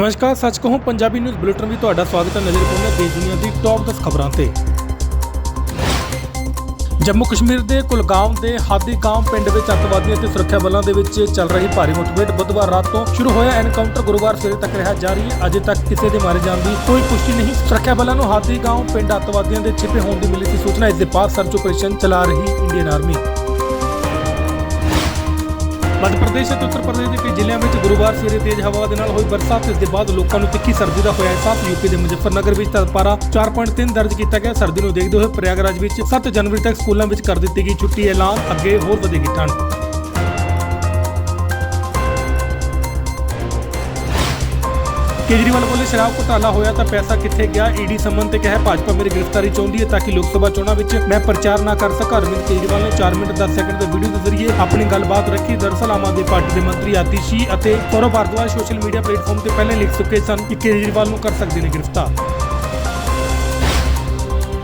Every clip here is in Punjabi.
ਨਮਸਕਾਰ, ਸੱਚ ਕਹੂੰ, ਪੰਜਾਬੀ ਨਿਊਜ਼ ਬੁਲੇਟਿਨ ਵਿੱਚ ਤੁਹਾਡਾ ਸਵਾਗਤ ਹੈ ਨਜ਼ਰ ਪਾਉਂਦੇ ਦੇਸ਼ ਦੁਨੀਆ ਦੀ ਟੌਪ 10 ਖਬਰਾਂ ਤੇ। ਜੰਮੂ ਕਸ਼ਮੀਰ ਦੇ ਕੁਲਗਾਮ ਦੇ ਹਾਦੀ ਹਾਦੀਗਾਮ ਪਿੰਡ ਵਿੱਚ ਅੱਤਵਾਦੀਆਂ ਤੇ ਸੁਰੱਖਿਆ ਬਲਾਂ ਦੇ ਵਿੱਚ ਚੱਲ ਰਹੀ ਭਾਰੀ ਮੁੱਠਭੇੜ ਬੁੱਧਵਾਰ ਰਾਤ ਤੋਂ ਸ਼ੁਰੂ ਹੋਇਆ। ਐਨਕਾਊਂਟਰ ਗੁਰੂਵਾਰ ਸਵੇਰੇ ਤੱਕ ਰਿਹਾ, ਜਾਰੀ ਹੈ। ਅਜੇ ਤੱਕ ਕਿਸੇ ਦੇ ਮਾਰੇ ਜਾਣ ਦੀ ਕੋਈ ਪੁਸ਼ਟੀ ਨਹੀਂ। ਸੁਰੱਖਿਆ ਬਲਾਂ ਨੂੰ ਹਾਦੀ ਹਾਦੀਗਾਮ ਪਿੰਡ ਅੱਤਵਾਦੀਆਂ ਦੇ ਛਿਪੇ ਹੋਣ ਦੀ ਮਿਲੀ ਸੀ ਸੂਚਨਾ। ਇਸ ਦੇ ਬਾਅਦ ਸਰਚ ਆਪਰੇਸ਼ਨ ਚਲਾ ਰਹੀ ਇੰਡੀਅਨ ਆਰਮੀ ਮੱਧ ਪ੍ਰਦੇਸ਼ ਅਤੇ ਉੱਤਰ ਪ੍ਰਦੇਸ਼ ਦੇ ਕਈ ਜ਼ਿਲ੍ਹਿਆਂ ਵਿੱਚ ਗੁਰੂਵਾਰ ਸਵੇਰੇ ਤੇਜ਼ ਹਵਾ ਦੇ ਨਾਲ ਹੋਈ ਬਰਸਾਤ ਇਸ ਦੇ ਬਾਅਦ ਲੋਕਾਂ ਨੂੰ ਤਿੱਖੀ ਸਰਦੀ ਦਾ ਹੋਇਆ ਅਹਿਸਾਸ। ਯੂਪੀ ਦੇ ਮੁਜ਼ੱਫਰਨਗਰ ਵਿੱਚ ਤਾਪਮਾਨ 4.3 ਦਰਜ ਕੀਤਾ ਗਿਆ। ਸਰਦੀ ਨੂੰ ਦੇਖਦੇ ਹੋਏ ਪ੍ਰਯਾਗਰਾਜ ਵਿੱਚ 7 ਜਨਵਰੀ ਤੱਕ ਸਕੂਲਾਂ ਵਿੱਚ ਕਰ ਦਿੱਤੀ ਗਈ ਛੁੱਟੀ ਐਲਾਨ। ਅੱਗੇ ਹੋਰ ਵਧੇਗੀ ਠੰਡ। ਕੇਜਰੀਵਾਲ ਵੱਲੋਂ ਸ਼ਰਾਬ ਘੁਟਾਲਾ ਹੋਇਆ ਤਾਂ ਪੈਸਾ ਕਿੱਥੇ ਗਿਆ? ਈਡੀ ਸੰਮਨ ਤੇ ਕਿਹਾ ਭਾਜਪਾ ਮੇਰੀ ਗ੍ਰਿਫਤਾਰੀ ਚਾਹੁੰਦੀ ਹੈ ਤਾਂ ਕਿ ਲੋਕ ਸਭਾ ਚੋਣਾਂ ਵਿੱਚ ਮੈਂ ਪ੍ਰਚਾਰ ਨਾ ਕਰ ਸਕਾਂ। ਅਰਵਿੰਦ ਕੇਜਰੀਵਾਲ ਨੇ 4 ਮਿੰਟ 10 ਸੈਕਿੰਡ ਦੇ ਵੀਡੀਓ ਦੇ ਜ਼ਰੀਏ ਆਪਣੀ ਗੱਲਬਾਤ ਰੱਖੀ। ਦਰਸਲ ਆਮ ਆਦਮੀ ਪਾਰਟੀ ਦੇ ਮੰਤਰੀ ਆਤਿਸ਼ੀ ਅਤੇ Saurabh Bhardwaj social media platform ਤੇ ਪਹਿਲੇ ਲਿਖ ਚੁੱਕੇ ਸਨ ਕਿ ਕੇਜਰੀਵਾਲ ਨੂੰ ਕਰ ਸਕਦੇ ਨੇ ਗ੍ਰਿਫਤਾਰ।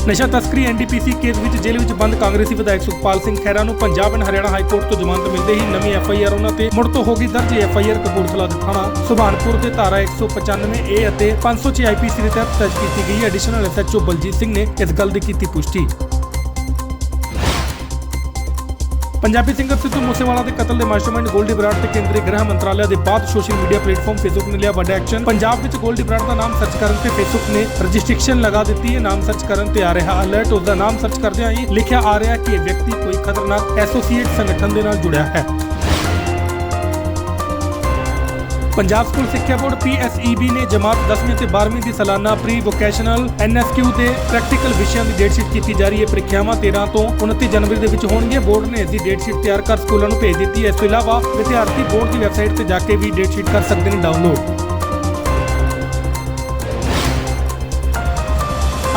ਨਸ਼ਾ ਤਸਕਰੀ ਐਨਡੀਪੀਸੀ ਕੇਸ ਵਿੱਚ ਜੇਲ੍ਹ ਵਿੱਚ ਬੰਦ ਕਾਂਗਰਸੀ ਵਿਧਾਇਕ ਸੁਖਪਾਲ ਸਿੰਘ ਖਹਿਰਾ ਨੂੰ Punjab and Haryana high court ਤੋਂ ਜ਼ਮਾਨਤ ਮਿਲਦੇ ਹੀ ਨਵੀਂ ਐਫਆਈਆਰ ਉਹਨਾਂ ਤੇ ਮੁੜ ਤੋਂ ਹੋ ਗਈ ਦਰਜ। ਐਫਆਈਆਰ ਕਪੂਰਥਲਾ ਦੇ ਥਾਣਾ ਸੁਭਾਨਪੁਰ ਦੇ ਧਾਰਾ 195 ਏ ਅਤੇ 506 ਆਈਪੀਸੀ ਦੇ ਤਹਿਤ ਦਰਜ ਕੀਤੀ ਗਈ ਐਡੀਸ਼ਨਲ ਐਸਐਚਓ ਬਲਜੀਤ ਸਿੰਘ ਨੇ ਇਸ ਗੱਲ ਦੀ ਕੀਤੀ ਪੁਸ਼ਟੀ। ਪੰਜਾਬੀ ਸਿੰਗਰ ਸਿੱਧੂ ਮੂਸੇਵਾਲਾ ਦੇ ਕਤਲ ਦੇ ਮਾਸਟਰਮਾਈਂਡ ਗੋਲਡੀ ਬਰਾੜ ਤੇ ਕੇਂਦਰੀ ਗ੍ਰਹਿ ਮੰਤਰਾਲਾ ਦੇ ਬਾਅਦ ਸੋਸ਼ਲ ਮੀਡੀਆ ਪਲੇਟਫਾਰਮ ਫੇਸਬੁੱਕ ਨੇ ਲਿਆ ਵੱਡਾ ਐਕਸ਼ਨ। ਪੰਜਾਬ ਵਿੱਚ ਗੋਲਡੀ ਬਰਾੜ ਦਾ ਨਾਮ ਸਰਚ ਕਰਨ ਤੇ ਫੇਸਬੁੱਕ ਨੇ ਰਜਿਸਟ੍ਰੇਸ਼ਨ ਲਗਾ ਦਿੱਤੀ। ਹੈ ਨਾਮ ਸਰਚ ਕਰਨ ਤੇ ਆ ਰਿਹਾ। ਅਲਰਟ ਉਸ ਦਾ ਨਾਮ ਸਰਚ ਕਰਦਿਆਂ ਹੀ ਲਿਖਿਆ ਆ ਰਿਹਾ ਕਿ ਇਹ ਵਿਅਕਤੀ ਕੋਈ ਖਤਰਨਾਕ ਐਸੋਸੀਏਟ ਸੰਗਠਨ ਦੇ ਨਾਲ ਜੁੜਿਆ ਹੈ। ਪੰਜਾਬ ਸਕੂਲ ਸਿੱਖਿਆ ਬੋਰਡ PSEB ਨੇ ਜਮਾਤ 10ਵੀਂ ਅਤੇ 12ਵੀਂ ਦੀ ਸਾਲਾਨਾ ਪ੍ਰੀ ਵੋਕੇਸ਼ਨਲ NSQ ਦੇ ਪ੍ਰੈਕਟੀਕਲ ਵਿਸ਼ਿਆਂ ਦੀ ਡੇਟ ਸ਼ੀਟ ਕੀਤੀ ਜਾ ਰਹੀ ਹੈ। ਪ੍ਰੀਖਿਆਵਾਂ 13 ਤੋਂ 29 ਜਨਵਰੀ ਦੇ ਵਿੱਚ ਹੋਣਗੀਆਂ। ਬੋਰਡ ਨੇ ਇਸ ਦੀ ਡੇਟ ਸ਼ੀਟ ਤਿਆਰ ਕਰ ਸਕੂਲਾਂ ਨੂੰ ਭੇਜ ਦਿੱਤੀ ਹੈ। ਇਸ ਤੋਂ ਇਲਾਵਾ ਵਿਦਿਆਰਥੀ ਬੋਰਡ ਦੀ ਵੈਬਸਾਈਟ ਤੇ ਜਾ ਕੇ ਵੀ ਡੇਟ ਸ਼ੀਟ ਕਰ ਸਕਦੇ ਨੇ ਡਾਊਨਲੋਡ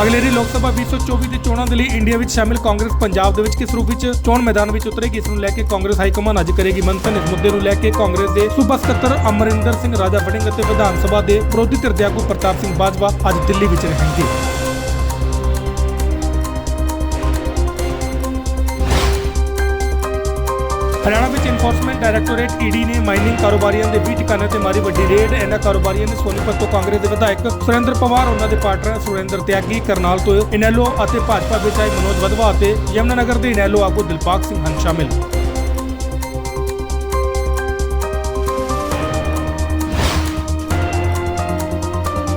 ਅਗਲੇਰੀ ਲੋਕ ਸਭਾ 2024 ਦੀ ਚੋਣਾਂ ਦੇ ਲਈ ਇੰਡੀਆ ਵਿੱਚ ਸ਼ਾਮਿਲ ਕਾਂਗਰਸ ਪੰਜਾਬ ਦੇ ਵਿੱਚ ਕਿਸ ਰੂਪ ਵਿੱਚ ਚੋਣ ਮੈਦਾਨ ਵਿੱਚ ਉਤਰੇਗੀ, ਇਸ ਨੂੰ ਲੈ ਕੇ ਕਾਂਗਰਸ ਹਾਈ ਕਮਾਨ ਅੱਜ ਕਰੇਗੀ ਮੰਥਨ। ਇਸ ਮੁੱਦੇ ਨੂੰ ਲੈ ਕੇ ਕਾਂਗਰਸ ਦੇ ਸੂਬਾ ਸਕੱਤਰ ਅਮਰਿੰਦਰ ਸਿੰਘ ਰਾਜਾ ਵੜਿੰਗ ਅਤੇ ਵਿਧਾਨ ਸਭਾ ਦੇ ਵਿਰੋਧੀ ਧਿਰ ਦੇ ਆਗੂ ਪ੍ਰਤਾਪ ਸਿੰਘ ਬਾਜਵਾ ਅੱਜ ਦਿੱਲੀ ਵਿੱਚ ਰਹਿਣਗੇ। ਹਰਿਆਣਾ ਵਿੱਚ ਇਨਫੋਰਸਮੈਂਟ ਡਾਇਰੈਕਟੋਰੇਟ ਈਡੀ ਨੇ ਮਾਈਨਿੰਗ ਕਾਰੋਬਾਰੀਆਂ ਦੇ 20 ਟਿਕਾਣਿਆਂ ਤੇ ਮਾਰੀ ਵੱਡੀ ਰੇਡ। ਇਹਨਾਂ ਕਾਰੋਬਾਰੀਆਂ ਨੇ ਸੋਨੀਪਤ ਤੋਂ ਕਾਂਗਰਸ ਦੇ ਵਿਧਾਇਕ ਸੁਰਿੰਦਰ ਪਵਾਰ, ਉਹਨਾਂ ਦੇ ਪਾਰਟਨਰ ਸੁਰਿੰਦਰ ਤਿਆਗੀ, ਕਰਨਾਲ ਤੋਂ ਇਨੈਲੋ ਅਤੇ ਭਾਜਪਾ ਵਿੱਚ ਆਏ ਮਨੋਜ ਵਧਵਾ ਅਤੇ ਯਮਨਾਨਗਰ ਦੇ ਇਨੈਲੋ ਆਗੂ ਦਿਲਪਾਕ ਸਿੰਘ ਹਨ ਸ਼ਾਮਿਲ।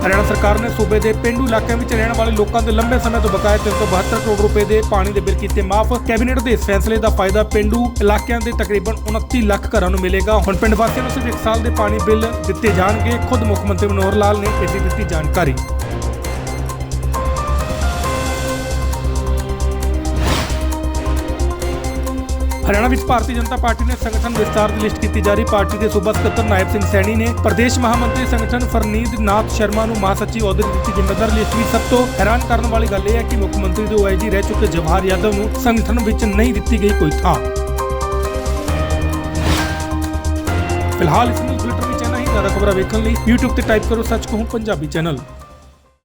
ਹਰਿਆਣਾ ਸਰਕਾਰ ਨੇ ਸੂਬੇ ਦੇ ਪਿੰਡੂ ਇਲਾਕਿਆਂ ਵਿੱਚ ਰਹਿਣ ਵਾਲੇ ਲੋਕਾਂ ਦੇ ਲੰਬੇ ਸਮੇਂ ਤੋਂ ਬਕਾਇਆ 372 ਕਰੋੜ ਰੁਪਏ ਦੇ ਪਾਣੀ ਦੇ ਬਿੱਲ ਕੀਤੇ ਮਾਫ। ਕੈਬਨਿਟ ਦੇ ਇਸ ਫੈਸਲੇ ਦਾ ਫਾਇਦਾ ਪਿੰਡੂ ਇਲਾਕਿਆਂ ਦੇ ਤਕਰੀਬਨ 29 ਲੱਖ ਘਰਾਂ ਨੂੰ ਮਿਲੇਗਾ। ਹੁਣ ਪਿੰਡ ਵਾਸੀਆਂ ਨੂੰ ਸਿਰਫ 1 ਸਾਲ ਦੇ ਪਾਣੀ ਬਿੱਲ ਦਿੱਤੇ ਜਾਣਗੇ। ਖੁਦ ਮੁੱਖ ਮੰਤਰੀ ਮਨੋਹਰ ਲਾਲ ਨੇ ਇਸ ਦੀ ਦਿੱਤੀ ਜਾਣਕਾਰੀ। ਹਰਿਆਣਾ ਵਿੱਚ ਭਾਰਤੀ ਜਨਤਾ ਪਾਰਟੀ ਨੇ ਸੰਗਠਨ ਵਿਸਤਾਰ ਦੀ ਲਿਸਟ ਕੀਤੀ ਜਾ ਰਹੀ ਪਾਰਟੀ ਦੇ ਸੂਬਾ ਸਕੱਤਰ ਨਾਇਬ ਸਿੰਘ ਸੈਣੀ ਨੇ ਪ੍ਰਦੇਸ਼ ਮਹਾਮੰਤਰੀ ਸੰਗਠਨ ਫਰਨੀਦ ਨਾਥ ਸ਼ਰਮਾ ਨੂੰ ਮਹਾਸਚਿਵ ਅਹੁਦੇ ਦੀ ਦਿੱਤੀ ਜ਼ਿੰਮੇਦਾਰ ਲਿਸਟ ਵਿੱਚ ਸਭ ਤੋਂ ਹੈਰਾਨ ਕਰਨ ਵਾਲੀ ਗੱਲ ਇਹ ਹੈ ਕਿ ਮੁੱਖ ਮੰਤਰੀ ਦੇ ਓਆਈਜੀ ਰਹਿ ਚੁੱਕੇ ਜਵਾਹਰ ਯਾਦਵ ਨੂੰ ਸੰਗਠਨ ਵਿੱਚ ਨਹੀਂ ਦਿੱਤੀ ਗਈ ਕੋਈ ਥਾਂ। ਫਿਲਹਾਲ ਇਸ ਨੂੰ ਬੁਲੇਟਿਨ ਵਿੱਚ ਇੰਨਾ ਹੀ। ਜ਼ਿਆਦਾ ਖਬਰਾਂ ਵੇਖਣ ਲਈ YouTube ਤੇ ਟਾਈਪ ਕਰੋ ਸੱਚ ਕਹੂੰ ਪੰਜਾਬੀ ਚੈਨਲ।